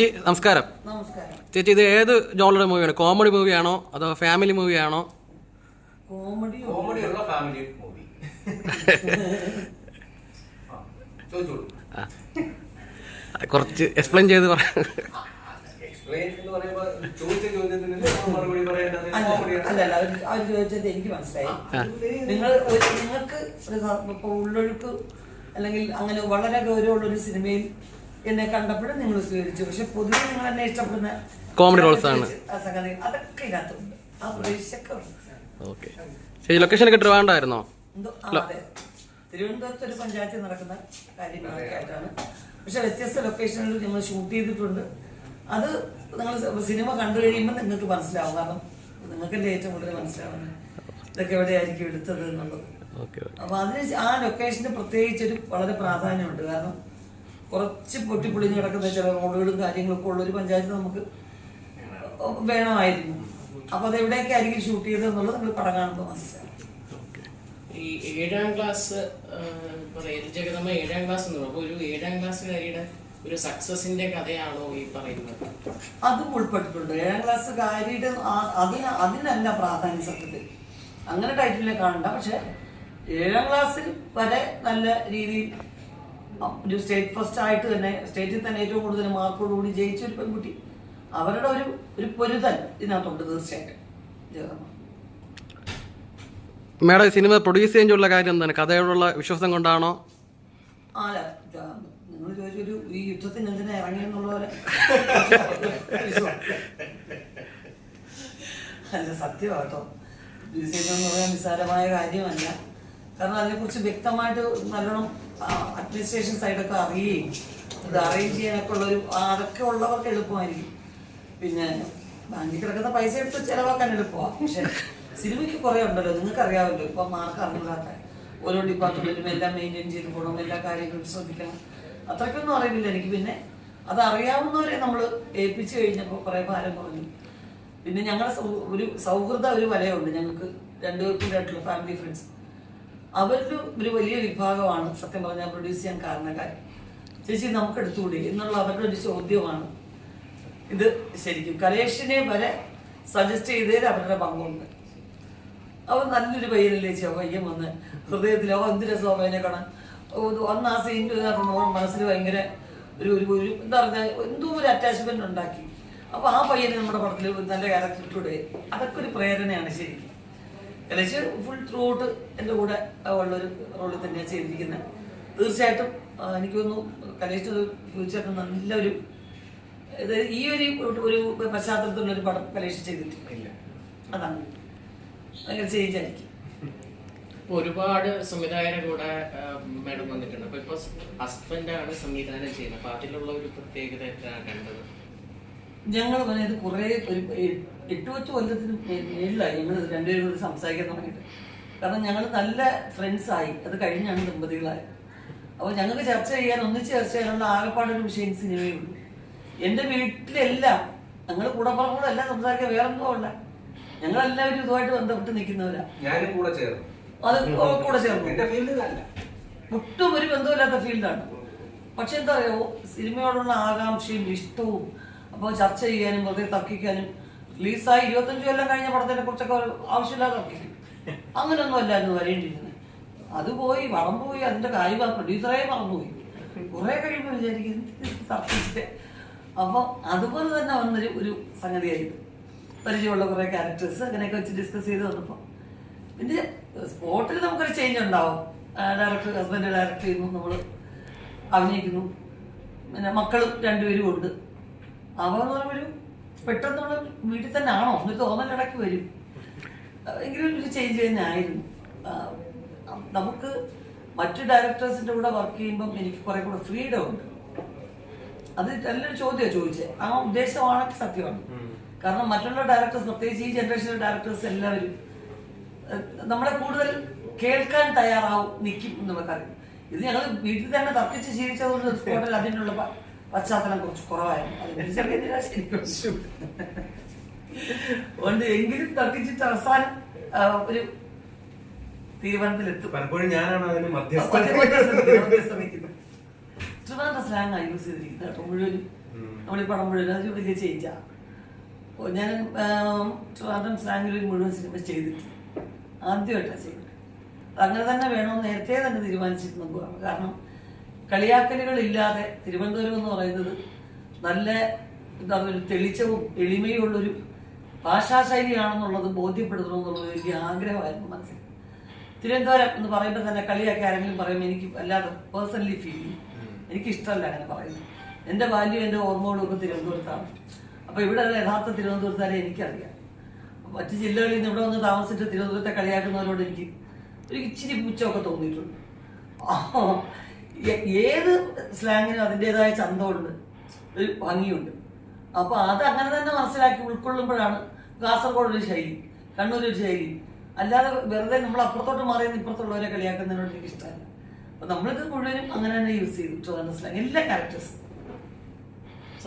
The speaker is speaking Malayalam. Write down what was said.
ചേച്ചി നമസ്കാരം. നമസ്കാരം. ചേച്ചി ഇത് ഏത് ജോണറുടെ മൂവിയാണ്? കോമഡി മൂവിയാണോ അതോ ഫാമിലി മൂവിയാണോ? കുറച്ച് എക്സ്പ്ലെയിൻ ചെയ്ത് പറയാം അവർ ചോദിച്ചത് എനിക്ക് മനസ്സിലായി. നിങ്ങൾ നിങ്ങൾക്ക് ഒരു ഉള്ളൊഴുക്ക് അല്ലെങ്കിൽ അങ്ങനെ വളരെ ഗൗരവമുള്ള ഒരു സിനിമയിൽ എന്നെ കണ്ടപ്പോഴും നിങ്ങൾ സ്വീകരിച്ചു. പക്ഷെ പൊതുവെ നിങ്ങൾ എന്നെ ഇഷ്ടപ്പെടുന്ന കോമഡി റോൾസ് ആണ്. സംഗതി അതൊക്കെ ഇതിനകത്തുണ്ട് ആ പ്രതീക്ഷയൊക്കെ ഉണ്ട്. ശരി ലൊക്കേഷൻ ലൊക്കേഷനൊക്കെ ട്രിവാണ്ടായിരുന്നോ തിരുവനന്തപുരത്ത് ഒരു പഞ്ചായത്തിൽ നടക്കുന്ന കാര്യങ്ങളൊക്കെ ആയിട്ടാണ്. പക്ഷെ വ്യത്യസ്ത ലൊക്കേഷനിൽ ഞങ്ങൾ ഷൂട്ട് ചെയ്തിട്ടുണ്ട്. അത് നിങ്ങൾ സിനിമ കണ്ടു കഴിയുമ്പോൾ നിങ്ങൾക്ക് മനസ്സിലാവും. കാരണം നിങ്ങൾക്കല്ലേ ഏറ്റവും കൂടുതൽ മനസ്സിലാവുന്നത്. ഇതൊക്കെ എവിടെയായിരിക്കും എടുത്തത് എന്നുള്ളത്. ഓക്കെ അപ്പൊ അതിന് ആ ലൊക്കേഷന് പ്രത്യേകിച്ച് ഒരു വളരെ പ്രാധാന്യമുണ്ട്. കാരണം കുറച്ച് പൊട്ടിപ്പൊളിഞ്ഞ് കിടക്കുന്ന ചില റോഡുകളും കാര്യങ്ങളൊക്കെ ഉള്ള ഒരു പഞ്ചായത്ത് നമുക്ക് വേണമായിരുന്നു. അപ്പൊ അത് എവിടെയൊക്കെ ആയിരിക്കും ഷൂട്ട് ചെയ്തത് എന്നുള്ളത് നമ്മൾ പടം കാണുമ്പോൾ മനസ്സിലാവും ഈ ഏഴാം ക്ലാസ് ജഗതമ്മ ഏഴാം ക്ലാസ് എന്ന് പറയുമ്പോൾ ഒരു ഏഴാം ക്ലാസ്സുകാരിയുടെ ഒരു സക്സസിന്റെ കഥയാണോ ഈ പറയുന്നത്? അതും ഉൾപ്പെട്ടിട്ടുണ്ട്. ഏഴാം ക്ലാസ് കാര്യയുടെ ആ- അതിന് അതിനല്ല പ്രാധാന്യ സത്യത്തിൽ. അങ്ങനെ ടൈറ്റിലെ കാണണ്ട. പക്ഷെ ഏഴാം ക്ലാസ്സിൽ വരെ നല്ല രീതിയിൽ ഒരു സ്റ്റേറ്റ് ഫസ്റ്റ് ആയിട്ട് തന്നെ സ്റ്റേറ്റിൽ തന്നെ ഏറ്റവും കൂടുതൽ മാർക്കോട് കൂടി ജയിച്ച ഒരു പെൺകുട്ടി. അവരുടെ ഒരു ഒരു പൊരുതൽ ഇതിനകത്തുണ്ട് തീർച്ചയായിട്ടും. മേഡം സിനിമ പ്രൊഡ്യൂസ് ചെയ്യാനുള്ള കാര്യം എന്താണ്? കഥയോടുള്ള വിശ്വാസം കൊണ്ടാണോ? അല്ല നിങ്ങൾ ചോദിച്ചൊരു ഈ യുദ്ധത്തിന് എന്തിനാ അല്ല സത്യമാട്ടോ മ്യൂസിയം എന്ന് പറയാൻ നിസ്സാരമായ കാര്യമല്ല. കാരണം അതിനെക്കുറിച്ച് വ്യക്തമായിട്ട് നല്ലോണം അഡ്മിനിസ്ട്രേഷൻ സൈഡൊക്കെ അറിയുകയും ഇത് അറേഞ്ച് ചെയ്യാനൊക്കെ ഉള്ളൊരു അതൊക്കെ ഉള്ളവർക്ക് എളുപ്പമായിരിക്കും. പിന്നെ ബാങ്കിൽ കിടക്കുന്ന പൈസ എടുത്ത് ചിലവാക്കാൻ എളുപ്പമാണ് പക്ഷെ സിനിമയ്ക്ക് കുറേ ഉണ്ടല്ലോ നിങ്ങൾക്ക് അറിയാമല്ലോ ഇപ്പം മാർക്ക് അറിഞ്ഞില്ലാത്ത ഓരോ ഡിപ്പാർട്ട്മെന്റിലും എല്ലാം മെയിന്റെയിൻ ചെയ്ത് പോകണം എല്ലാ കാര്യങ്ങളും ശ്രദ്ധിക്കണം. അത്രയ്ക്കൊന്നും അറിയില്ല എനിക്ക്. പിന്നെ അത് അറിയാവുന്നവരെ നമ്മൾ ഏൽപ്പിച്ചു കഴിഞ്ഞപ്പോൾ കുറേ ഭാരം കുറഞ്ഞു. പിന്നെ ഞങ്ങളുടെ ഒരു സൗഹൃദ ഒരു വലയുണ്ട്. ഞങ്ങൾക്ക് രണ്ടുപേർക്കും ആയിട്ടുള്ള ഫാമിലി ഫ്രണ്ട്സ് അവരിൽ ഒരു വലിയ വിഭാഗമാണ് സത്യം പറഞ്ഞാൽ പ്രൊഡ്യൂസ് ചെയ്യാൻ കാരണക്കാരൻ ചേച്ചി നമുക്ക് എടുത്തുകൂടി? എന്നുള്ള അവരുടെ ഒരു ചോദ്യമാണ്. ഇത് ശരിക്കും കലേഷിനെ വരെ സജസ്റ്റ് ചെയ്തതിൽ അവരുടെ പങ്കുണ്ട്. അവൻ നല്ലൊരു പയ്യനല്ലേ ആ പയ്യൻ വന്ന് ഹൃദയത്തിൽ അവൻ എന്ത് രസമോ പയ്യനെ കാണാൻ? വന്ന് ആ സീനിൽ മനസ്സിൽ ഭയങ്കര ഒരു ഒരു ഒരു എന്താ പറഞ്ഞാൽ എന്തോ ഒരു അറ്റാച്ച്മെന്റ് ഉണ്ടാക്കി. അപ്പൊ ആ പയ്യനെ നമ്മുടെ പടത്തിൽ നല്ല ക്യാരക്ടർ ഇട്ടുകൂടെ അതൊക്കെ ഒരു പ്രേരണയാണ് ശരിക്കും. കലേശ് ഫുൾ ത്രൂ ഔട്ട് എന്റെ കൂടെ ഉള്ളൊരു റോളിൽ തന്നെയാണ് ചെയ്തിരിക്കുന്നത്. തീർച്ചയായിട്ടും എനിക്ക് തോന്നുന്നു കലേശ് ഫ്യൂച്ചറിന് നല്ലൊരു ഈ ഒരു ഒരു പശ്ചാത്തലത്തിലുള്ള ഒരു പടം കലേഷ് ചെയ്തിട്ടില്ല. അതാണ്. അങ്ങനെ ചേഞ്ച് ഒരുപാട് സംവിധായകരുടെ കൂടെ മാഡം വന്നിട്ടുണ്ട്. അപ്പൊ ഇപ്പൊ ഹസ്ബൻഡാണ് സംവിധാനം ചെയ്യുന്നത്. അപ്പൊ അതിലുള്ള ഒരു പ്രത്യേകത എന്താണ് കണ്ടത്? ഞങ്ങൾ പറഞ്ഞത് കുറേ ഒരു എട്ടു പത്ത് കൊല്ലത്തിന് മേളിലായി ഞങ്ങൾ രണ്ടുപേരും കൂടി സംസാരിക്കാൻ തുടങ്ങിയിട്ട്. കാരണം ഞങ്ങൾ നല്ല ഫ്രണ്ട്സായി അത് കഴിഞ്ഞാണ് ദമ്പതികളായത്. അപ്പോൾ ഞങ്ങൾക്ക് ചർച്ച ചെയ്യാൻ ഒന്നിച്ച് ചർച്ച ചെയ്യാനുള്ള ആകെപ്പാടൊരു വിഷയം സിനിമയുള്ളൂ എന്റെ വീട്ടിലെല്ലാം ഞങ്ങൾ കൂടപ്പുറങ്ങളെല്ലാം സംസാരിക്കാൻ വേറൊന്നും ഞങ്ങൾ ഞങ്ങളെല്ലാവരും ഇതുമായിട്ട് ബന്ധപ്പെട്ട് നിൽക്കുന്നവരാ. ഞാനും കൂടെ ചേർന്നു. അത് കൂടെ ചേർന്നു. ഫീൽഡിലല്ല. ഒട്ടും ഒരു ബന്ധമില്ലാത്ത ഫീൽഡാണ്. പക്ഷെ എന്താ പറയുക സിനിമയോടുള്ള ആകാംക്ഷയും ഇഷ്ടവും അപ്പോൾ ചർച്ച ചെയ്യാനും വെറുതെ തർക്കിക്കാനും റിലീസായി ഇരുപത്തഞ്ച് കൊല്ലം കഴിഞ്ഞ പടത്തിനെ കുറച്ചൊക്കെ ആവശ്യമില്ലാതെ തർക്കിക്കും. അങ്ങനെയൊന്നും അല്ലായിരുന്നു വരേണ്ടിയിരുന്നത് അത് പോയി വളം പോയി അതിന്റെ കാര്യം പ്രൊഡ്യൂസറെ മറന്നുപോയി കുറെ കഴിയുമ്പോൾ വിചാരിക്കും തർക്കിച്ചിട്ട് തർക്കിച്ച്? അപ്പോൾ അതുപോലെ തന്നെ വന്നൊരു ഒരു സംഗതിയായിരുന്നു. പരിചയമുള്ള കുറെ ക്യാരക്ടേഴ്സ് അങ്ങനെയൊക്കെ വെച്ച് ഡിസ്കസ് ചെയ്ത് വന്നപ്പോൾ പിന്നെ സ്പോട്ടിൽ നമുക്കൊരു ചേഞ്ച് ഉണ്ടാവും. ഡയറക്ടർ ഹസ്ബൻഡ് ഡയറക്ട് ചെയ്യുന്നു നമ്മൾ അഭിനയിക്കുന്നു. പിന്നെ മക്കളും രണ്ടുപേരും ഉണ്ട്. അവ എന്ന് പറയുമ്പോൾ പെട്ടെന്ന് വീട്ടിൽ തന്നെ ആണോ എന്ന് തോന്നൽ ഇടയ്ക്ക് വരും. എങ്കിലും ഒരു ചേഞ്ച് തന്നെ ആയിരുന്നു നമുക്ക് മറ്റു ഡയറക്ടേഴ്സിന്റെ കൂടെ വർക്ക് ചെയ്യുമ്പം എനിക്ക് കുറെ കൂടെ ഫ്രീഡം ഉണ്ട്. അത് നല്ലൊരു ചോദ്യമാണ് ചോദിച്ചത് ആ ഉദ്ദേശമാണെങ്കിൽ സത്യമാണ്. കാരണം മറ്റുള്ള ഡയറക്ടേഴ്സ് പ്രത്യേകിച്ച് ഈ ജനറേഷനിലെ ഡയറക്ടേഴ്സ് എല്ലാവരും നമ്മളെ കൂടുതൽ കേൾക്കാൻ തയ്യാറാവും നിൽക്കും എന്ന് നമുക്കറിയാം. ഇത് ഞങ്ങൾ വീട്ടിൽ തന്നെ തർക്കിച്ച് ശീലിച്ചതുകൊണ്ട് സ്പോട്ടിൽ അതിനുള്ള പശ്ചാത്തലം കുറച്ച് കുറവായിരുന്നു. അതുകൊണ്ട് എങ്കിലും തർക്കിച്ചിട്ട് അവസാനം ഒരു തീരുമാനത്തിലെത്തും പലപ്പോഴും ഞാനാണ് അതിന് നിൽക്കുന്നത്. ട്രിവാൻഡ്രം സ്ലാങ് യൂസ് ചെയ്തിരിക്കുന്നത് കേട്ടോ മുഴുവൻ നമ്മൾ ഈ പടം മുഴുവൻ അതൊരു വലിയ അപ്പോൾ ഞാൻ ട്രിവാൻഡ്രം സ്ലാങ്ങിൽ മുഴുവൻ സിനിമ ചെയ്തിട്ടു ആദ്യമായിട്ടാണ് ചെയ്തത് അങ്ങനെ തന്നെ വേണമെന്ന് നേരത്തെ തന്നെ തീരുമാനിച്ചിരുന്നു കാരണം കളിയാക്കലുകളില്ലാതെ തിരുവനന്തപുരം എന്ന് പറയുന്നത് നല്ല എന്താ പറയുക തെളിച്ചവും എളിമയും ഉള്ളൊരു ഭാഷാശൈലിയാണെന്നുള്ളത് ബോധ്യപ്പെടുത്തണമെന്നുള്ളത് വലിയ ആഗ്രഹമായിരുന്നു മനസ്സിൽ. തിരുവനന്തപുരം എന്ന് പറയുമ്പോൾ തന്നെ കളിയാക്കി ആരെങ്കിലും പറയുമ്പോൾ എനിക്ക് വല്ലാതെ പേഴ്സണലി ഫീൽ ചെയ്യും. എനിക്കിഷ്ടമല്ല അങ്ങനെ പറയുന്നത്. എന്റെ ബാല്യം എന്റെ ഓർമ്മകളും ഒക്കെ തിരുവനന്തപുരത്താണ്. അപ്പോൾ ഇവിടെ യഥാർത്ഥ തിരുവനന്തപുരത്താരെ എനിക്കറിയാം. മറ്റ് ജില്ലകളിൽ നിന്ന് ഇവിടെ വന്ന് താമസിച്ചിട്ട് തിരുവനന്തപുരത്തെ കളിയാക്കുന്നവരോട് എനിക്ക് ഒരു ഇച്ചിരി പുച്ഛമൊക്കെ തോന്നിയിട്ടുണ്ട്. ഏത് സ്ലാങ്ങിനും അതിന്റെതായ ചന്തമുണ്ട്. ഒരു ഭംഗിയുണ്ട്. അപ്പോൾ അത് അങ്ങനെ തന്നെ മനസ്സിലാക്കി ഉൾക്കൊള്ളുമ്പോഴാണ് കാസർഗോഡ് ഒരു ശൈലി കണ്ണൂർ ഒരു ശൈലി. അല്ലാതെ വെറുതെ നമ്മൾ അപ്പുറത്തോട്ട് മാറി ഇപ്പുറത്തുള്ളവരെ കളിയാക്കുന്നതിനോട് എനിക്ക് ഇഷ്ടമല്ല. അപ്പോൾ നമ്മൾക്ക് മുഴുവനും അങ്ങനെ തന്നെ യൂസ് ചെയ്തു ട്രിവാൻഡ്രം സ്ലാങ് എല്ലാ ക്യാരക്ടേഴ്സും